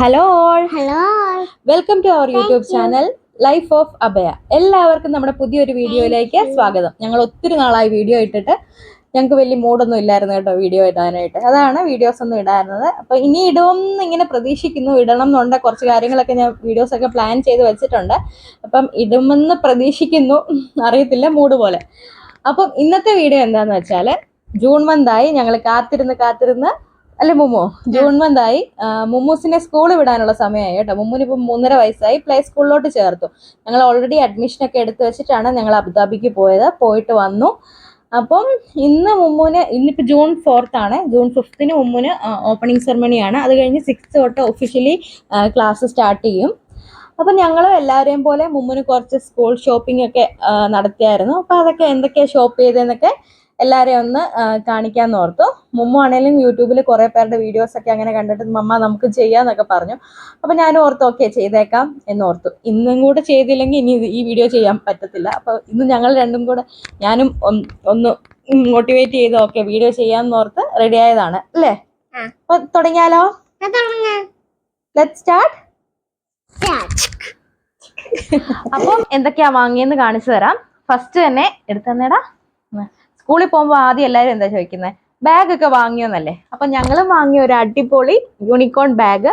Hello all hello welcome to our YouTube channel life of Abhaya എല്ലാവർക്കും നമ്മുടെ പുതിയൊരു വീഡിയോയിലേക്ക് സ്വാഗതം. ഞങ്ങൾ ഒത്തിരി നാളായി വീഡിയോ ഇട്ടിട്ട് ഞങ്ങൾക്ക് വലിയ മൂഡൊന്നും ഇല്ലായിരുന്നു കേട്ടോ വീഡിയോ ഇടാനായിട്ട്. അതാണ് വീഡിയോസ് ഒന്നും ഇടാറുന്നത്. അപ്പൊ ഇനി ഇടുമെന്ന് ഇങ്ങനെ പ്രതീക്ഷിക്കുന്നു. ഇടണം എന്നുണ്ട്. കുറച്ച് കാര്യങ്ങളൊക്കെ ഞാൻ വീഡിയോസ് ഒക്കെ പ്ലാൻ ചെയ്ത് വെച്ചിട്ടുണ്ട്. അപ്പം ഇടുമെന്ന് പ്രതീക്ഷിക്കുന്നു. അറിയത്തില്ല മൂഡ് പോലെ. അപ്പം ഇന്നത്തെ വീഡിയോ എന്താന്ന് വെച്ചാൽ ജൂൺ മന്തായി ഞങ്ങൾ കാത്തിരുന്ന് കാത്തിരുന്ന് അല്ലെ മുമ്മു ജൂൺ മന്തായി മുമ്മൂസിനെ സ്കൂൾ വിടാനുള്ള സമയമായി കേട്ടോ. മുമ്മുന് ഇപ്പം മൂന്നര വയസ്സായി. പ്ലേ സ്കൂളിലോട്ട് ചേർത്തു. ഞങ്ങൾ ഓൾറെഡി അഡ്മിഷൻ ഒക്കെ എടുത്തു വെച്ചിട്ടാണ് ഞങ്ങൾ അബുദാബിക്ക് പോയത്. പോയിട്ട് വന്നു. അപ്പം ഇന്ന് മുമ്മുന് ഇന്നിപ്പോൾ ജൂൺ ഫോർത്ത് ആണ്. ജൂൺ ഫിഫ്ത്തിന് മുമ്മുന് ഓപ്പണിംഗ് സെറമണിയാണ് അത് കഴിഞ്ഞ് സിക്സ് തൊട്ട് ഒഫീഷ്യലി ക്ലാസ് സ്റ്റാർട്ട് ചെയ്യും. അപ്പം ഞങ്ങൾ എല്ലാവരെയും പോലെ മുമ്മുന് കുറച്ച് സ്കൂൾ ഷോപ്പിംഗ് ഒക്കെ നടത്തിയായിരുന്നു. അപ്പം അതൊക്കെ എന്തൊക്കെയാണ് ഷോപ്പ് ചെയ്തതെന്നൊക്കെ എല്ലാവരെയും ഒന്ന് കാണിക്കാമെന്ന് ഓർത്തു. മുമ്മു ആണെങ്കിലും യൂട്യൂബിൽ കുറേ പേരുടെ വീഡിയോസ് ഒക്കെ അങ്ങനെ കണ്ടിട്ട് മമ്മ നമുക്ക് ചെയ്യാന്നൊക്കെ പറഞ്ഞു. അപ്പൊ ഞാൻ ഓർത്തു ഓക്കെ ചെയ്തേക്കാം എന്ന് ഓർത്തു. ഇന്നും കൂടെ ചെയ്തില്ലെങ്കിൽ ഇനി ഈ വീഡിയോ ചെയ്യാൻ പറ്റത്തില്ല. അപ്പോൾ ഇന്ന് ഞങ്ങൾ രണ്ടും കൂടെ ഞാനും ഒന്ന് മോട്ടിവേറ്റ് ചെയ്ത് ഓക്കെ വീഡിയോ ചെയ്യാമെന്ന് ഓർത്ത് റെഡി ആയതാണ്. അല്ലേ. അപ്പൊ തുടങ്ങിയാലോ? Let start. അപ്പം എന്തൊക്കെയാ വാങ്ങിയെന്ന് കാണിച്ചു തരാം. ഫസ്റ്റ് തന്നെ എടുത്തന്നേടാ. സ്കൂളിൽ പോകുമ്പോൾ ആദ്യം എല്ലാവരും എന്താ ചോദിക്കുന്നത് ബാഗ് ഒക്കെ വാങ്ങിയോന്നല്ലേ? അപ്പൊ ഞങ്ങളും വാങ്ങിയ ഒരു അടിപൊളി യൂണിക്കോൺ ബാഗ്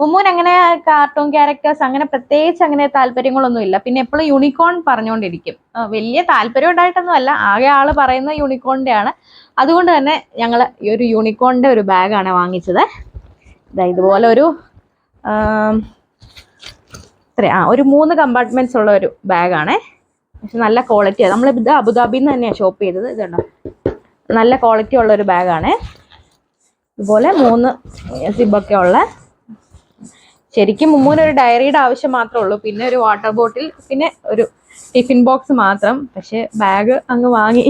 മുമ്മൂൻ അങ്ങനെ കാർട്ടൂൺ ക്യാരക്ടേഴ്സ് അങ്ങനെ പ്രത്യേകിച്ച് അങ്ങനെ താല്പര്യങ്ങളൊന്നും ഇല്ല. പിന്നെ എപ്പോഴും യൂണിക്കോൺ പറഞ്ഞുകൊണ്ടിരിക്കും വലിയ താല്പര്യം ഉണ്ടായിട്ടൊന്നും അല്ല ആകെ ആൾ പറയുന്ന യൂണിക്കോണിന്റെ ആണ്. അതുകൊണ്ട് തന്നെ ഞങ്ങൾ ഈ ഒരു യൂണിക്കോണിന്റെ ഒരു ബാഗാണ് വാങ്ങിച്ചത്. ഇതാ ഇതുപോലെ ഒരു ഇത്ര ആ ഒരു മൂന്ന് കമ്പാർട്ട്മെന്റ്സ് ഉള്ള ഒരു ബാഗാണേ പക്ഷെ നല്ല ക്വാളിറ്റിയാണ് നമ്മൾ ഇത് അബുദാബിയിൽ നിന്ന് തന്നെയാണ് ഷോപ്പ് ചെയ്തത് ഇതുണ്ടോ നല്ല ക്വാളിറ്റി ഉള്ള ഒരു ബാഗാണ് ഇതുപോലെ മൂന്ന് സിബൊക്കെ ഉള്ള. ശരിക്കും മുമ്മൂന് ഒരു ഡയറിയുടെ ആവശ്യം മാത്രമേ ഉള്ളൂ. പിന്നെ ഒരു വാട്ടർ ബോട്ടിൽ പിന്നെ ഒരു ടിഫിൻ ബോക്സ് മാത്രം. പക്ഷെ ബാഗ് അങ്ങ് വാങ്ങി.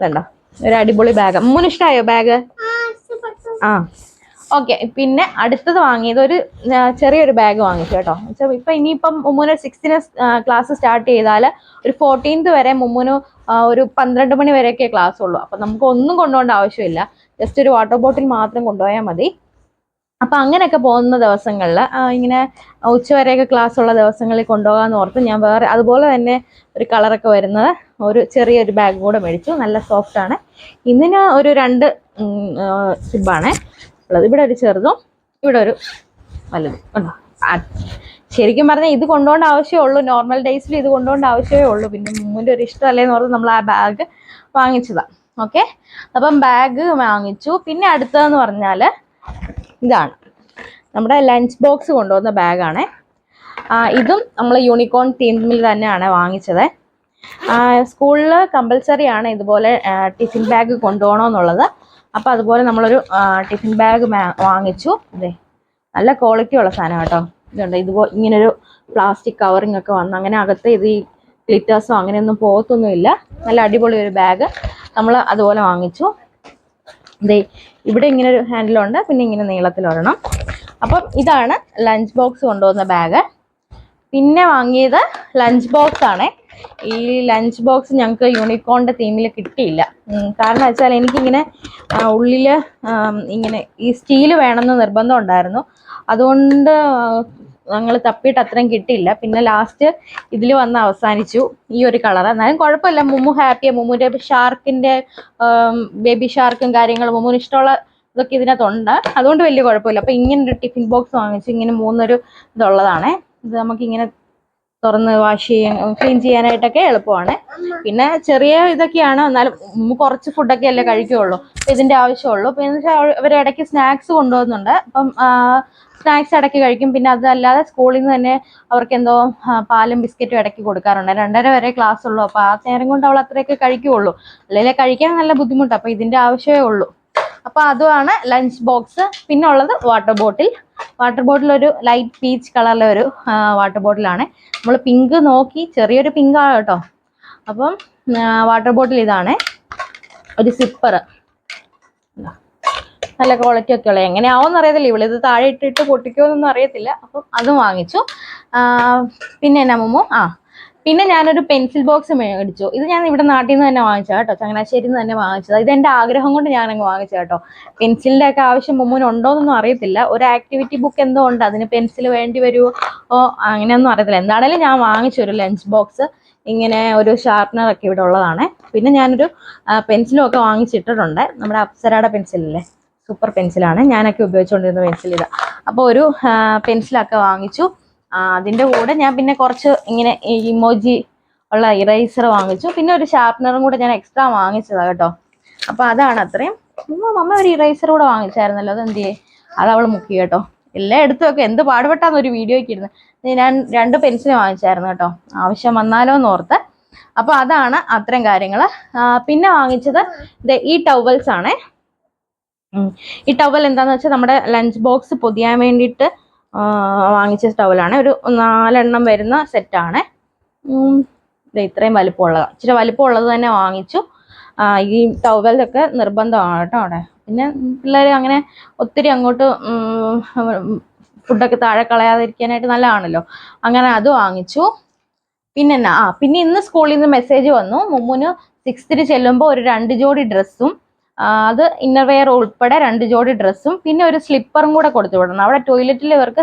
ഇതുണ്ടോ? ഒരു അടിപൊളി ബാഗ് മുമ്മൂന് ഇഷ്ടമായോ ബാഗ്. ആ. ഓക്കെ പിന്നെ അടുത്തത് വാങ്ങിയത് ഒരു ചെറിയൊരു ബാഗ് വാങ്ങിച്ചു കേട്ടോ. ഇപ്പം ഇനിയിപ്പം മുമ്മൂന് സിക്സ്തിന് ക്ലാസ് സ്റ്റാർട്ട് ചെയ്താൽ ഒരു ഫോർട്ടീൻത്ത് വരെ മുമ്മൂന് ഒരു പന്ത്രണ്ട് മണി വരെയൊക്കെ ക്ലാസ് ഉള്ളൂ. അപ്പം നമുക്ക് ഒന്നും കൊണ്ടുപോകേണ്ട ആവശ്യമില്ല. ജസ്റ്റ് ഒരു വാട്ടർ ബോട്ടിൽ മാത്രം കൊണ്ടുപോയാൽ മതി. അപ്പം അങ്ങനെയൊക്കെ പോകുന്ന ദിവസങ്ങളിൽ ഇങ്ങനെ ഉച്ചവരെയൊക്കെ ക്ലാസ് ഉള്ള ദിവസങ്ങളിൽ കൊണ്ടുപോകാമെന്ന് ഓർത്ത് ഞാൻ വേറെ അതുപോലെ തന്നെ ഒരു കളറൊക്കെ വരുന്നത് ഒരു ചെറിയൊരു ബാഗ് കൂടെ മേടിച്ചു. നല്ല സോഫ്റ്റ് ആണ്. ഇതിന് ഒരു രണ്ട് സിബാണേ ഉള്ളത്. ഇവിടെ ഒരു ചെറുതും ഇവിടെ ഒരു വലുതും. ശരിക്കും പറഞ്ഞാൽ ഇത് കൊണ്ടുപോകേണ്ട ആവശ്യമേ ഉള്ളൂ. നോർമൽ ഡേയ്സിൽ ഇത് കൊണ്ടുപോകേണ്ട ആവശ്യമേ ഉള്ളൂ. പിന്നെ മുമ്പിന്റെ ഒരു ഇഷ്ടമല്ലേന്ന് ഓർത്ത് നമ്മൾ ആ ബാഗ് വാങ്ങിച്ചതാണ് ഓക്കെ അപ്പം ബാഗ് വാങ്ങിച്ചു. പിന്നെ അടുത്തതെന്ന് പറഞ്ഞാൽ ഇതാണ്. നമ്മുടെ ലഞ്ച് ബോക്സ് കൊണ്ടുവന്ന ബാഗാണേ ഇതും നമ്മൾ യൂണിക്കോൺ തീമിൽ തന്നെയാണ് വാങ്ങിച്ചത്. സ്കൂളിൽ കമ്പൽസറി ആണ് ഇതുപോലെ ടിഫിൻ ബാഗ് കൊണ്ടുപോകണമെന്നുള്ളത് അപ്പോൾ അതുപോലെ നമ്മളൊരു ടിഫിൻ ബാഗ് വാങ്ങിച്ചു. അതെ നല്ല ക്വാളിറ്റി ഉള്ള സാധനം കേട്ടോ. ഇതുണ്ട്. ഇതുപോലെ ഇങ്ങനൊരു പ്ലാസ്റ്റിക് കവറിങ് ഒക്കെ വന്ന് അങ്ങനെ അകത്ത് ഇത് ഈ ഗ്ലിറ്റേഴ്സോ അങ്ങനെയൊന്നും പോകത്തൊന്നുമില്ല. നല്ല അടിപൊളി ഒരു ബാഗ് നമ്മൾ അതുപോലെ വാങ്ങിച്ചു. ദേ ഇവിടെ ഇങ്ങനെ ഒരു ഹാൻഡിലുണ്ട് പിന്നെ ഇങ്ങനെ നീളത്തിൽ ഒരെണ്ണം. അപ്പം ഇതാണ് ലഞ്ച് ബോക്സ് കൊണ്ടുവന്ന ബാഗ് പിന്നെ വാങ്ങിയത് ലഞ്ച് ബോക്സ് ആണ്. ഈ ലഞ്ച് ബോക്സ് ഞങ്ങൾക്ക് യൂണിക്കോണിന്റെ തീമിൽ കിട്ടിയില്ല. കാരണം വെച്ചാൽ എനിക്കിങ്ങനെ ഉള്ളിൽ ഇങ്ങനെ ഈ സ്റ്റീൽ വേണമെന്ന് നിർബന്ധം ഉണ്ടായിരുന്നു. അതുകൊണ്ട് ഞങ്ങൾ തപ്പിയിട്ട് അത്രയും കിട്ടിയില്ല. പിന്നെ ലാസ്റ്റ് ഇതിൽ വന്ന് അവസാനിച്ചു ഈ ഒരു കളർ എന്നാലും കുഴപ്പമില്ല. മുമ്മു ഹാപ്പിയാണ് മുമ്മുന്റെ ഷാർക്കിന്റെ ബേബി ഷാർക്കും കാര്യങ്ങളും മുമ്മുന് ഇഷ്ടമുള്ള ഇതൊക്കെ ഇതിനകത്തുണ്ട്. അതുകൊണ്ട് വലിയ കുഴപ്പമില്ല. അപ്പം ഇങ്ങനെ ഒരു ടിഫിൻ ബോക്സ് വാങ്ങിച്ചു ഇങ്ങനെ മൂന്നൊരു ഇതുള്ളതാണേ. ഇത് നമുക്കിങ്ങനെ തുറന്ന് വാഷ് ചെയ്യാൻ ക്ലീൻ ചെയ്യാനായിട്ടൊക്കെ എളുപ്പമാണ്. പിന്നെ ചെറിയ ഇതൊക്കെയാണ് എന്നാലും കുറച്ച് ഫുഡൊക്കെ അല്ലേ കഴിക്കുകയുള്ളൂ ഇതിന്റെ ആവശ്യമുള്ളൂ. പിന്നെ വെച്ചാൽ അവർ ഇടയ്ക്ക് സ്നാക്സ് കൊണ്ടുപോകുന്നുണ്ട് അപ്പം സ്നാക്സ് ഇടയ്ക്ക് കഴിക്കും. പിന്നെ അതല്ലാതെ സ്കൂളിൽ നിന്ന് തന്നെ അവർക്ക് എന്തോ പാലും ബിസ്ക്കറ്റും ഇടയ്ക്ക് കൊടുക്കാറുണ്ട്. രണ്ടര വരെ ക്ലാസ് ഉള്ളൂ. അപ്പോൾ ആ നേരം കൊണ്ട് അവൾ അത്രയൊക്കെ കഴിക്കുകയുള്ളൂ അല്ലെങ്കിൽ കഴിക്കാൻ നല്ല ബുദ്ധിമുട്ടാണ് അപ്പോൾ ഇതിന്റെ ആവശ്യമേ ഉള്ളൂ. അപ്പോൾ അതുമാണ് ലഞ്ച് ബോക്സ് പിന്നെ ഉള്ളത് വാട്ടർ ബോട്ടിൽ വാട്ടർ ബോട്ടിൽ ഒരു ലൈറ്റ് പീച്ച് കളറിലെ ഒരു വാട്ടർ ബോട്ടിലാണ് നമ്മൾ പിങ്ക് നോക്കി ചെറിയൊരു പിങ്ക് ആണ് കേട്ടോ. അപ്പം വാട്ടർ ബോട്ടിൽ ഇതാണ്. ഒരു സിപ്പർ നല്ല ക്വാളിറ്റി ഒക്കെ ഉള്ളത് എങ്ങനെയാവും അറിയത്തില്ല. ഇവിടെ ഇത് താഴെ ഇട്ടിട്ട് പൊട്ടിക്കുമോന്നൊന്നും അറിയത്തില്ല. അപ്പം അതും വാങ്ങിച്ചു. പിന്നെ എന്നാ മുമ്മു ആ പിന്നെ ഞാനൊരു പെൻസിൽ ബോക്സ് മേടിച്ചു. ഇത് ഞാൻ ഇവിടെ നാട്ടിൽ നിന്ന് തന്നെ വാങ്ങിച്ചത് കേട്ടോ. ചങ്ങനാശ്ശേരിയിൽ നിന്ന് തന്നെ വാങ്ങിച്ചത്. ഇത് എന്റെ ആഗ്രഹം കൊണ്ട് ഞാൻ അങ്ങ് വാങ്ങിച്ചു കേട്ടോ. പെൻസിലിന്റെ ഒക്കെ ആവശ്യം മുമ്പിന് ഉണ്ടോയെന്നൊന്നും അറിയത്തില്ല. ഒരു ആക്ടിവിറ്റി ബുക്ക് എന്തോ ഉണ്ട്. അതിന് പെൻസിൽ വേണ്ടി വരുമോ അങ്ങനെയൊന്നും അറിയത്തില്ല. എന്താണേലും ഞാൻ വാങ്ങിച്ചു ഒരു ലഞ്ച് ബോക്സ്. ഇങ്ങനെ ഒരു ഷാർപ്പനർ ഒക്കെ ഇവിടെ ഉള്ളതാണ്. പിന്നെ ഞാനൊരു പെൻസിലും ഒക്കെ വാങ്ങിച്ചിട്ടിട്ടുണ്ട് നമ്മുടെ അപ്സരയുടെ പെൻസിലല്ലേ? സൂപ്പർ പെൻസിലാണ്. ഞാനൊക്കെ ഉപയോഗിച്ചുകൊണ്ടിരുന്ന പെൻസിൽ ഇതാ അപ്പോൾ ഒരു പെൻസിലൊക്കെ വാങ്ങിച്ചു. അതിന്റെ കൂടെ ഞാൻ പിന്നെ കുറച്ച് ഇങ്ങനെ ഇമോജി ഉള്ള ഇറേസർ വാങ്ങിച്ചു. പിന്നെ ഒരു ഷാർപ്പനറും കൂടെ ഞാൻ എക്സ്ട്രാ വാങ്ങിച്ചതാണ് കേട്ടോ. അപ്പോൾ അതാണ് അത്രയും. മമ്മ ഒരു ഇറേസർ കൂടെ വാങ്ങിച്ചായിരുന്നല്ലോ അത് എന്ത് ചെയ്യേ അത് അവൾ മുക്കി കേട്ടോ. എല്ലാം എടുത്തു വെക്കും. എന്ത് പാടുപെട്ടാന്ന് ഒരു വീഡിയോയ്ക്ക് ഇരുന്ന്. ഞാൻ രണ്ട് പെൻസിൽ വാങ്ങിച്ചായിരുന്നു കേട്ടോ. ആവശ്യം വന്നാലോ എന്ന് ഓർത്ത്. അപ്പോൾ അതാണ് അത്രയും കാര്യങ്ങൾ പിന്നെ വാങ്ങിച്ചത് ഈ ടവൽസ് ആണേ. ഈ ടവൽ എന്താന്ന് വെച്ചാൽ നമ്മുടെ ലഞ്ച് ബോക്സ് പൊതിയാൻ വേണ്ടിയിട്ട് വാങ്ങിച്ച ടവലാണ് ഒരു നാലെണ്ണം വരുന്ന സെറ്റാണ്. ഇത്രയും വലിപ്പമുള്ളതാണ് ഇച്ചിരി വലിപ്പമുള്ളത് തന്നെ വാങ്ങിച്ചു. ഈ ടവലൊക്കെ നിർബന്ധമാണ് കേട്ടോ അവിടെ. പിന്നെ പിള്ളേർ അങ്ങനെ ഒത്തിരി അങ്ങോട്ട് ഫുഡൊക്കെ താഴെ കളയാതിരിക്കാനായിട്ട് നല്ലതാണല്ലോ. അങ്ങനെ അത് വാങ്ങിച്ചു. പിന്നെ ആ പിന്നെ ഇന്ന് സ്കൂളിൽ നിന്ന് മെസ്സേജ് വന്നു. മുമ്മുന് സിക്സ്ത്തിന് ചെല്ലുമ്പോൾ ഒരു രണ്ട് ജോഡി ഡ്രസ്സും അത് ഇന്നർവെയർ ഉൾപ്പെടെ രണ്ട് ജോഡി ഡ്രസ്സും പിന്നെ ഒരു സ്ലിപ്പറും കൂടെ കൊടുത്തു വിടണം. അവിടെ ടോയ്ലറ്റിൽ ഇവർക്ക്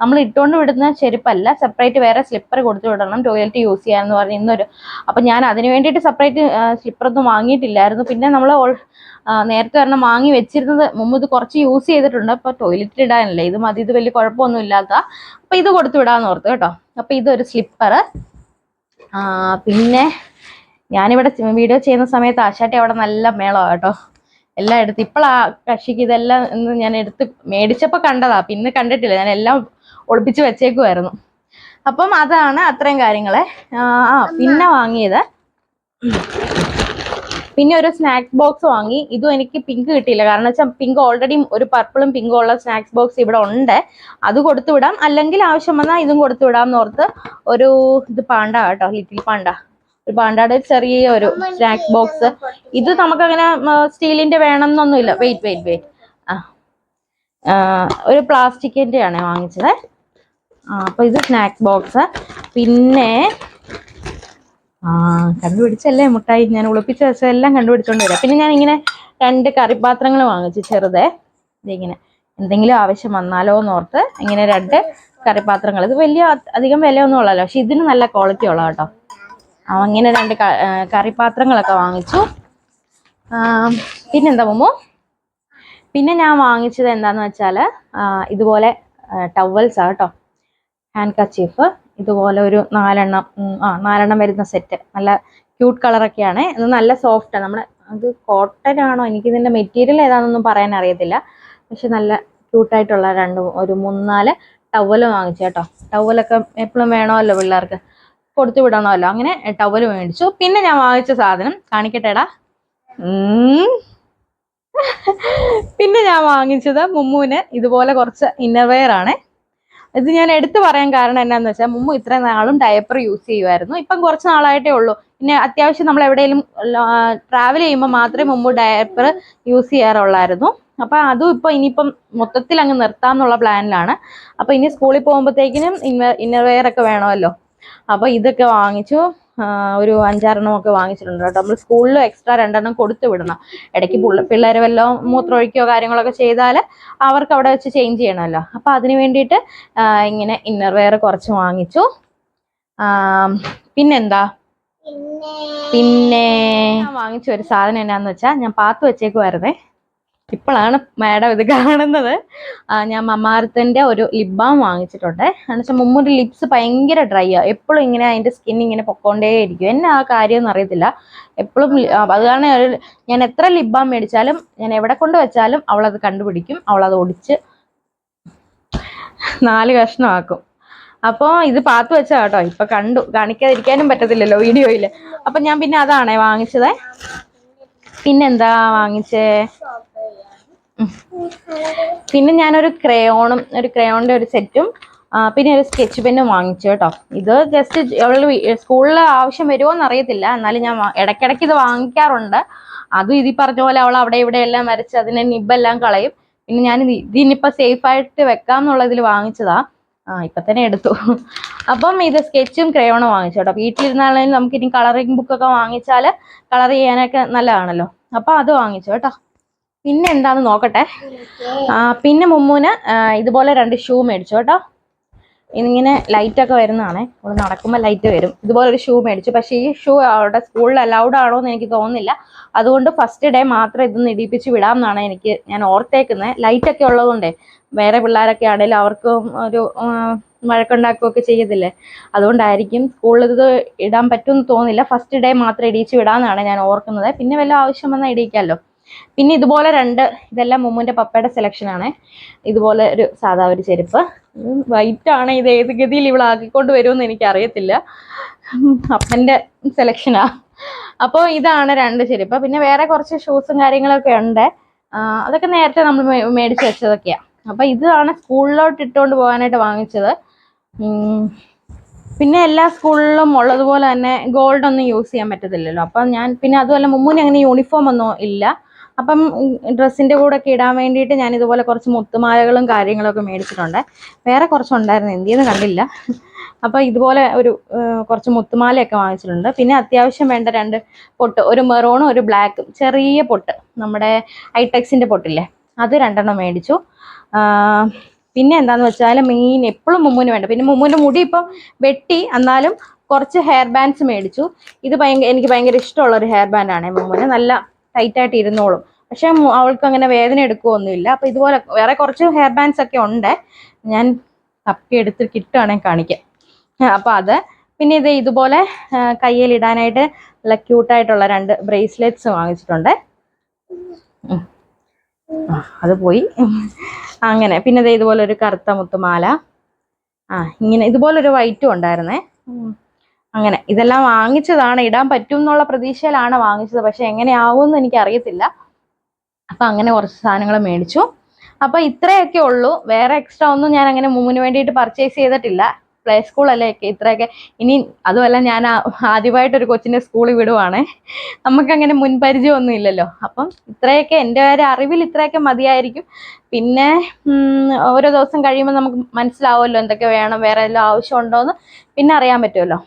നമ്മൾ ഇട്ടുകൊണ്ട് വിടുന്ന ചെരുപ്പല്ല സെപ്പറേറ്റ് വേറെ സ്ലിപ്പർ കൊടുത്തു വിടണം ടോയ്ലറ്റ് യൂസ് ചെയ്യാന്ന് പറഞ്ഞ് ഇന്നൊരു. അപ്പം ഞാൻ അതിന് വേണ്ടിയിട്ട് സെപ്പറേറ്റ് സ്ലിപ്പറൊന്നും വാങ്ങിയിട്ടില്ലായിരുന്നു. പിന്നെ നമ്മൾ നേരത്തെ ഒരെണ്ണം വാങ്ങി വെച്ചിരുന്നത് മുമ്പ് ഇത് കുറച്ച് യൂസ് ചെയ്തിട്ടുണ്ട്. അപ്പോൾ ടോയ്ലറ്റിൽ ഇടാനല്ലേ. ഇത് മതി ഇത് വലിയ കുഴപ്പമൊന്നും ഇല്ലാത്ത. അപ്പം ഇത് കൊടുത്തു വിടാമെന്ന് ഓർത്തു കേട്ടോ. അപ്പം ഇതൊരു സ്ലിപ്പർ പിന്നെ ഞാനിവിടെ വീഡിയോ ചെയ്യുന്ന സമയത്ത് ആശാട്ടി അവിടെ നല്ല മേളമാണ് കേട്ടോ. എല്ലാം എടുത്ത് ഇപ്പോഴാ കക്ഷിക്ക് ഇതെല്ലാം ഇന്ന് ഞാൻ എടുത്ത് മേടിച്ചപ്പോൾ കണ്ടതാ. പിന്നെ കണ്ടിട്ടില്ല. ഞാൻ എല്ലാം ഒളിപ്പിച്ച് വെച്ചേക്കുമായിരുന്നു അപ്പം അതാണ് അത്രയും കാര്യങ്ങളെ. ആ ആ, പിന്നെ വാങ്ങിയത്. പിന്നെ ഒരു സ്നാക്സ് ബോക്സ് വാങ്ങി. ഇതും എനിക്ക് പിങ്ക് കിട്ടിയില്ല. കാരണം വെച്ചാൽ പിങ്ക് ഓൾറെഡി ഒരു പർപ്പിളും പിങ്കും ഉള്ള സ്നാക്സ് ബോക്സ് ഇവിടെ ഉണ്ട്. അത് കൊടുത്തു വിടാം അല്ലെങ്കിൽ ആവശ്യം വന്നാൽ ഇതും കൊടുത്തു വിടാം എന്നോർത്ത് ഒരു ഇത് പാണ്ട കേട്ടോ. Little panda. ഒരു പാണ്ടാടെ ചെറിയ ഒരു സ്നാക്സ് ബോക്സ് ഇത് നമുക്കങ്ങനെ സ്റ്റീലിന്റെ വേണം എന്നൊന്നുമില്ല വെയിറ്റ് വെയിറ്റ് വെയിറ്റ് ആ ഒരു പ്ലാസ്റ്റിക്കിന്റെ ആണ് വാങ്ങിച്ചത്. ആ അപ്പൊ ഇത് സ്നാക്സ് ബോക്സ് പിന്നെ ആ കണ്ടുപിടിച്ചല്ലേ മുട്ടായി? ഞാൻ ഒളിപ്പിച്ച ദിവസം എല്ലാം കണ്ടുപിടിച്ചോണ്ട് വരാം. പിന്നെ ഞാൻ ഇങ്ങനെ രണ്ട് കറിപാത്രങ്ങൾ വാങ്ങിച്ചു ചെറുതേ. ഇതിങ്ങനെ എന്തെങ്കിലും ആവശ്യം വന്നാലോ എന്ന് ഓർത്ത് ഇങ്ങനെ രണ്ട് കറിപാത്രങ്ങൾ. ഇത് വലിയ അധികം വിലയൊന്നും ഉള്ളല്ലോ പക്ഷെ ഇതിന് നല്ല ക്വാളിറ്റി ഉള്ള കേട്ടോ. ആ, അങ്ങനെ രണ്ട് കറിപാത്രങ്ങളൊക്കെ വാങ്ങിച്ചു. പിന്നെ പിന്നെന്താ മമ്മു പിന്നെ ഞാൻ വാങ്ങിച്ചത് എന്താന്ന് വെച്ചാൽ ഇതുപോലെ ടവൽസ് കേട്ടോ ഹാൻഡ് കച്ചീഫ് ഇതുപോലെ ഒരു നാലെണ്ണം ആ നാലെണ്ണം വരുന്ന സെറ്റ് നല്ല ക്യൂട്ട് കളറൊക്കെയാണ് ഇത് നല്ല സോഫ്റ്റ് ആണ് നമ്മുടെ അത് കോട്ടൺ ആണോ? എനിക്ക് ഇതിന്റെ മെറ്റീരിയൽ ഏതാണെന്നൊന്നും പറയാൻ അറിയത്തില്ല. പക്ഷെ നല്ല ക്യൂട്ടായിട്ടുള്ള രണ്ട് ഒരു മൂന്നാൽ ടവൽ വാങ്ങിച്ചു കേട്ടോ. ടവലൊക്കെ എപ്പോഴും വേണമല്ലോ പിള്ളേർക്ക്. കൊടുത്തു വിടണമല്ലോ. അങ്ങനെ ടവൽ മേടിച്ചു. പിന്നെ ഞാൻ വാങ്ങിച്ച സാധനം കാണിക്കട്ടെടാ. പിന്നെ ഞാൻ വാങ്ങിച്ചത് മുമ്മുവിന് ഇതുപോലെ കുറച്ച് ഇന്നർവെയർ ആണ്. ഇത് ഞാൻ എടുത്തു പറയാൻ കാരണം എന്നാന്ന് വെച്ചാൽ മുമ്പ് ഇത്രയും നാളും ഡയപ്പർ യൂസ് ചെയ്യുമായിരുന്നു ഇപ്പം കുറച്ച് നാളായിട്ടേ ഉള്ളൂ. പിന്നെ അത്യാവശ്യം നമ്മൾ എവിടെയെങ്കിലും ട്രാവൽ ചെയ്യുമ്പോൾ മാത്രമേ മുമ്പ് ഡയപ്പർ യൂസ് ചെയ്യാറുള്ളായിരുന്നു. അപ്പം അതും ഇപ്പൊ ഇനിയിപ്പം മൊത്തത്തിൽ അങ്ങ് നിർത്താം എന്നുള്ള പ്ലാനിലാണ് അപ്പം ഇനി സ്കൂളിൽ പോകുമ്പോഴത്തേക്കിനും ഇന്നർ ഇന്നർവെയർ ഒക്കെ വേണമല്ലോ. അപ്പോൾ ഇതൊക്കെ വാങ്ങിച്ചു. ഒരു അഞ്ചാറെണ്ണം ഒക്കെ വാങ്ങിച്ചിട്ടുണ്ട് കേട്ടോ. നമ്മൾ സ്കൂളിൽ എക്സ്ട്രാ രണ്ടെണ്ണം കൊടുത്തു വിടണം. ഇടയ്ക്ക് പിള്ളേർ വല്ലതും മൂത്രമൊഴിക്കോ കാര്യങ്ങളൊക്കെ ചെയ്താൽ അവർക്ക് അവിടെ വെച്ച് ചേഞ്ച് ചെയ്യണമല്ലോ. അപ്പോൾ അതിന് വേണ്ടിയിട്ട് ഇങ്ങനെ ഇന്നർ വെയർ കുറച്ച് വാങ്ങിച്ചു. പിന്നെന്താ? പിന്നെ വാങ്ങിച്ച ഒരു സാധനം എന്നാന്ന് വെച്ചാൽ ഞാൻ പാത്ത് വെച്ചേക്കുമായിരുന്നേ ഇപ്പോഴാണ് മാഡം ഇത് കാണുന്നത്. ഞാൻ മമാർത്തിന്റെ ഒരു ലിപ് ബാം വാങ്ങിച്ചിട്ടുണ്ട്. എന്ന് വെച്ചാൽ മുമ്പൊരു ലിപ്സ് ഭയങ്കര ഡ്രൈ ആ. എപ്പോഴും ഇങ്ങനെ അതിന്റെ സ്കിൻ ഇങ്ങനെ പൊക്കോണ്ടേ ഇരിക്കും എന്നെ ആ കാര്യമൊന്നും അറിയത്തില്ല. എപ്പോഴും അത് കാരണം ഒരു ഞാൻ എത്ര ലിപ് ബാം മേടിച്ചാലും ഞാൻ എവിടെ കൊണ്ട് വെച്ചാലും അവളത് കണ്ടുപിടിക്കും. അവളത് ഒടിച്ച് നാല് കഷ്ണമാക്കും. അപ്പോൾ ഇത് പാത്ത് വെച്ചാ കേട്ടോ. ഇപ്പൊ കണ്ടു. കാണിക്കാതിരിക്കാനും പറ്റത്തില്ലല്ലോ വീഡിയോയിൽ അപ്പൊ ഞാൻ പിന്നെ അതാണേ വാങ്ങിച്ചത്. പിന്നെന്താ വാങ്ങിച്ചേ? പിന്നെ ഞാനൊരു ക്രയോണും ഒരു ക്രയോണിന്റെ ഒരു സെറ്റും പിന്നെ ഒരു സ്കെച്ച് പെന്നും വാങ്ങിച്ചു കേട്ടോ. ഇത് ജസ്റ്റ് അവൾ സ്കൂളിൽ ആവശ്യം വരുമോ എന്നറിയത്തില്ല എന്നാലും ഞാൻ ഇടയ്ക്കിടയ്ക്ക് ഇത് വാങ്ങിക്കാറുണ്ട്. അതും ഇതി പറഞ്ഞ പോലെ അവൾ അവിടെ ഇവിടെ എല്ലാം വരച്ച് അതിനെ നിബെല്ലാം കളയും. പിന്നെ ഞാൻ ഇത് ഇതിനിപ്പോ സേഫ് ആയിട്ട് വെക്കാം എന്നുള്ളതിൽ വാങ്ങിച്ചതാ. ആ ഇപ്പൊ തന്നെ എടുത്തു. അപ്പം ഇത് സ്കെച്ചും ക്രയോണും വാങ്ങിച്ചു കേട്ടോ. വീട്ടിലിരുന്നാണെങ്കിലും നമുക്ക് ഇനി കളറിംഗ് ബുക്കൊക്കെ വാങ്ങിച്ചാൽ കളർ ചെയ്യാനൊക്കെ നല്ലതാണല്ലോ. അപ്പൊ അത് വാങ്ങിച്ചു കേട്ടോ. പിന്നെ എന്താന്ന് നോക്കട്ടെ. പിന്നെ മുമ്മൂന് ഇതുപോലെ രണ്ട് ഷൂ മേടിച്ചു കേട്ടോ. ഇങ്ങനെ ലൈറ്റ് ഒക്കെ വരുന്നതാണേ. ഇവിടെ നടക്കുമ്പോൾ ലൈറ്റ് വരും. ഇതുപോലെ ഒരു ഷൂ മേടിച്ചു. പക്ഷേ ഈ ഷൂ അവിടെ സ്കൂളിൽ അലൗഡ് ആണോ എന്ന് എനിക്ക് തോന്നുന്നില്ല. അതുകൊണ്ട് ഫസ്റ്റ് ഡേ മാത്രം ഇതൊന്ന് ഇടിപ്പിച്ച് വിടാം എന്നാണ് എനിക്ക് ഞാൻ ഓർത്തേക്കുന്നത് ലൈറ്റ് ഒക്കെ ഉള്ളതുകൊണ്ടേ വേറെ പിള്ളേരൊക്കെ ആണെങ്കിലും അവർക്കും ഒരു വഴക്കുണ്ടാക്കുകയൊക്കെ ചെയ്യത്തില്ലേ? അതുകൊണ്ടായിരിക്കും സ്കൂളിൽ ഇത് ഇടാൻ പറ്റുമെന്ന് തോന്നുന്നില്ല. ഫസ്റ്റ് ഡേ മാത്രം ഇടിയിച്ച് വിടാമെന്നാണ് ഞാൻ ഓർക്കുന്നത്. പിന്നെ വല്ല ആവശ്യം വന്നാൽ ഇടിയിക്കാമല്ലോ. പിന്നെ ഇതുപോലെ രണ്ട് ഇതെല്ലാം മുമ്മുന്റെ പപ്പയുടെ സെലക്ഷനാണ് ഇതുപോലെ ഒരു സാധാ ഒരു ചെരുപ്പ്. വൈറ്റ് ആണ് ഇത്. ഏത് ഗതിയിൽ ഇവിടെ ആക്കിക്കൊണ്ട് വരുമെന്ന് എനിക്കറിയത്തില്ല. അപ്പന്റെ സെലക്ഷനാണ് അപ്പോൾ ഇതാണ് രണ്ട് ചെരുപ്പ്. പിന്നെ വേറെ കുറച്ച് ഷൂസും കാര്യങ്ങളൊക്കെ ഉണ്ട്. അതൊക്കെ നേരത്തെ നമ്മൾ മേടിച്ച് വെച്ചതൊക്കെയാണ് അപ്പോൾ ഇതാണ് സ്കൂളിലോട്ട് ഇട്ടുകൊണ്ട് പോകാനായിട്ട് വാങ്ങിച്ചത്. പിന്നെ എല്ലാ സ്കൂളിലും ഉള്ളതുപോലെ തന്നെ ഗോൾഡ് ഒന്നും യൂസ് ചെയ്യാൻ പറ്റത്തില്ലല്ലോ. അപ്പം ഞാൻ പിന്നെ അതുമല്ല മുമ്മുന് അങ്ങനെ യൂണിഫോം ഒന്നും ഇല്ല. അപ്പം ഡ്രസ്സിന്റെ ഒക്കെ ഇടാൻ വേണ്ടിയിട്ട് ഞാൻ ഇതുപോലെ കുറച്ച് മുത്തുമാലകളും കാര്യങ്ങളൊക്കെ മേടിച്ചിട്ടുണ്ട്. വേറെ കുറച്ചുണ്ടായിരുന്നു എന്തിയെന്ന് കണ്ടില്ല. അപ്പോൾ ഇതുപോലെ ഒരു കുറച്ച് മുത്തുമാലയൊക്കെ വാങ്ങിച്ചിട്ടുണ്ട്. പിന്നെ അത്യാവശ്യം വേണ്ട രണ്ട് പൊട്ട് ഒരു മെറൂണും ഒരു ബ്ലാക്കും ചെറിയ പൊട്ട് നമ്മുടെ ഐടെക്സിന്റെ പൊട്ടില്ലേ അത് രണ്ടെണ്ണം മേടിച്ചു. പിന്നെ എന്താണെന്ന് വെച്ചാൽ മെയിൻ എപ്പോഴും മുമ്മുന് വേണ്ട. പിന്നെ മുമ്മുന്റെ മുടി ഇപ്പം വെട്ടി എന്നാലും കുറച്ച് ഹെയർ ബാൻഡ്സ് മേടിച്ചു. ഇത് ഭയങ്കര എനിക്ക് ഭയങ്കര ഇഷ്ടമുള്ള ഒരു ഹെയർ ബാൻഡാണ് മുമ്മുന്. നല്ല ടൈറ്റായിട്ട് ഇരുന്നോളും. പക്ഷെ അവൾക്ക് അങ്ങനെ വേദന എടുക്കുകയൊന്നുമില്ല അപ്പൊ ഇതുപോലെ വേറെ കുറച്ച് ഹെയർ ബാൻഡ്സ് ഒക്കെ ഉണ്ട്. ഞാൻ തപ്പി എടുത്ത് കിട്ടുകയാണെങ്കിൽ കാണിക്കാം അപ്പൊ അത്. പിന്നെ ഇത് ഇതുപോലെ കയ്യിൽ ഇടാനായിട്ട് നല്ല ക്യൂട്ടായിട്ടുള്ള രണ്ട് ബ്രേസ്ലെറ്റ്സ് വാങ്ങിച്ചിട്ടുണ്ട്. അത് പോയി. അങ്ങനെ. പിന്നെ ഇതേ ഇതുപോലെ ഒരു കറുത്ത മുത്തുമാല. ആ ഇങ്ങനെ ഇതുപോലൊരു വൈറ്റും ഉണ്ടായിരുന്നേ. അങ്ങനെ. ഇതെല്ലാം വാങ്ങിച്ചതാണ്. ഇടാൻ പറ്റും എന്നുള്ള പ്രതീക്ഷയിലാണ് വാങ്ങിച്ചത്. പക്ഷെ എങ്ങനെയാവും എന്ന് എനിക്ക് അറിയത്തില്ല അപ്പൊ അങ്ങനെ കുറച്ച് സാധനങ്ങൾ മേടിച്ചു. അപ്പൊ ഇത്രയൊക്കെ ഉള്ളൂ. വേറെ എക്സ്ട്രാ ഒന്നും ഞാൻ അങ്ങനെ മുമ്പിന് വേണ്ടിയിട്ട് പർച്ചേസ് ചെയ്തിട്ടില്ല. പ്ലേ സ്കൂളല്ലേ ഇത്രയൊക്കെ. ഇനി അതുമല്ല ഞാൻ ആദ്യമായിട്ടൊരു കൊച്ചിനെ സ്കൂളിൽ വിടുവാണേ. നമുക്കങ്ങനെ മുൻപരിചയമൊന്നും ഇല്ലല്ലോ. അപ്പം ഇത്രയൊക്കെ എന്റെ ഒരു അറിവിൽ ഇത്രയൊക്കെ മതിയായിരിക്കും. പിന്നെ ഓരോ ദിവസം കഴിയുമ്പോൾ നമുക്ക് മനസ്സിലാവുമല്ലോ എന്തൊക്കെ വേണം വേറെ എല്ലാം ആവശ്യമുണ്ടോ എന്ന് പിന്നെ അറിയാൻ പറ്റുമല്ലോ.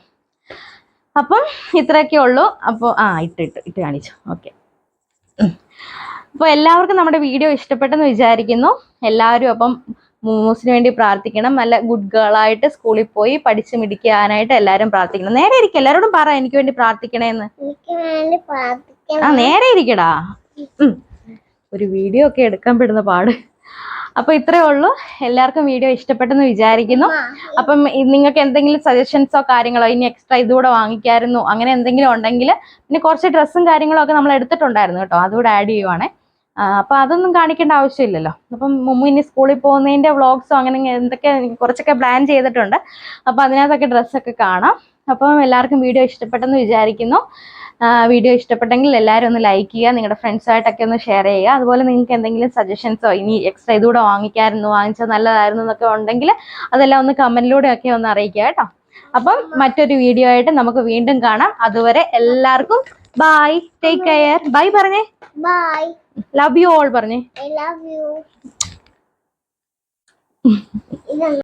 അപ്പം ഇത്രയൊക്കെ ഉള്ളൂ. അപ്പോൾ ആ ഇട്ട് ഇട്ട് ഇട്ട് കാണിച്ചു. ഓക്കെ. അപ്പോൾ എല്ലാവർക്കും നമ്മുടെ വീഡിയോ ഇഷ്ടപ്പെട്ടെന്ന് വിചാരിക്കുന്നു. എല്ലാവരും അപ്പം മൂസിന് വേണ്ടി പ്രാർത്ഥിക്കണം. നല്ല ഗുഡ് ഗേൾ ആയിട്ട് സ്കൂളിൽ പോയി പഠിച്ച് മിടിക്കാനായിട്ട് എല്ലാവരും പ്രാർത്ഥിക്കണം. നേരെ ഇരിക്കും. എല്ലാവരോടും പറ എനിക്ക് വേണ്ടി പ്രാർത്ഥിക്കണേന്ന്. ആ നേരെ ഇരിക്കടാ. ഒരു വീഡിയോ ഒക്കെ എടുക്കാൻ പെടുന്ന പാട്. അപ്പൊ ഇത്രേ ഉള്ളൂ. എല്ലാവർക്കും വീഡിയോ ഇഷ്ടപ്പെട്ടെന്ന് വിചാരിക്കുന്നു. അപ്പം നിങ്ങൾക്ക് എന്തെങ്കിലും സജഷൻസോ കാര്യങ്ങളോ ഇനി എക്സ്ട്രാ ഇതുകൂടെ വാങ്ങിക്കായിരുന്നു അങ്ങനെ എന്തെങ്കിലും ഉണ്ടെങ്കിൽ പിന്നെ കുറച്ച് ഡ്രസ്സും കാര്യങ്ങളും ഒക്കെ നമ്മൾ എടുത്തിട്ടുണ്ടായിരുന്നു കേട്ടോ. അതുകൂടെ ആഡ് ചെയ്യുവാണേ. അപ്പൊ അതൊന്നും കാണിക്കേണ്ട ആവശ്യമില്ലല്ലോ. അപ്പം മുമ്പ് ഇനി സ്കൂളിൽ പോകുന്നതിന്റെ വ്ളോഗ്സോ അങ്ങനെ എന്തൊക്കെ കുറച്ചൊക്കെ പ്ലാൻ ചെയ്തിട്ടുണ്ട്. അപ്പൊ അതിനകത്തൊക്കെ ഡ്രസ്സൊക്കെ കാണാം. അപ്പം എല്ലാവർക്കും വീഡിയോ ഇഷ്ടപ്പെട്ടെന്ന് വിചാരിക്കുന്നു. വീഡിയോ ഇഷ്ടപ്പെട്ടെങ്കിൽ എല്ലാവരും ഒന്ന് ലൈക്ക് ചെയ്യുക നിങ്ങളുടെ ഫ്രണ്ട്സായിട്ടൊക്കെ ഒന്ന് ഷെയർ ചെയ്യുക. അതുപോലെ നിങ്ങൾക്ക് എന്തെങ്കിലും സജഷൻസോ ഇനി എക്സ്ട്രാ ഇതുകൂടെ വാങ്ങിക്കായിരുന്നു വാങ്ങിച്ചത് നല്ലതായിരുന്നു എന്നൊക്കെ ഉണ്ടെങ്കിൽ അതെല്ലാം ഒന്ന് കമന്റിലൂടെ ഒക്കെ ഒന്ന് അറിയിക്കുക കേട്ടോ. അപ്പം മറ്റൊരു വീഡിയോ ആയിട്ട് നമുക്ക് വീണ്ടും കാണാം. അതുവരെ എല്ലാവർക്കും ബൈ ടേക്ക് കെയർ ബൈ പറഞ്ഞേ. ബൈ ലവ് യു ഓൾ പറഞ്ഞേ. Love you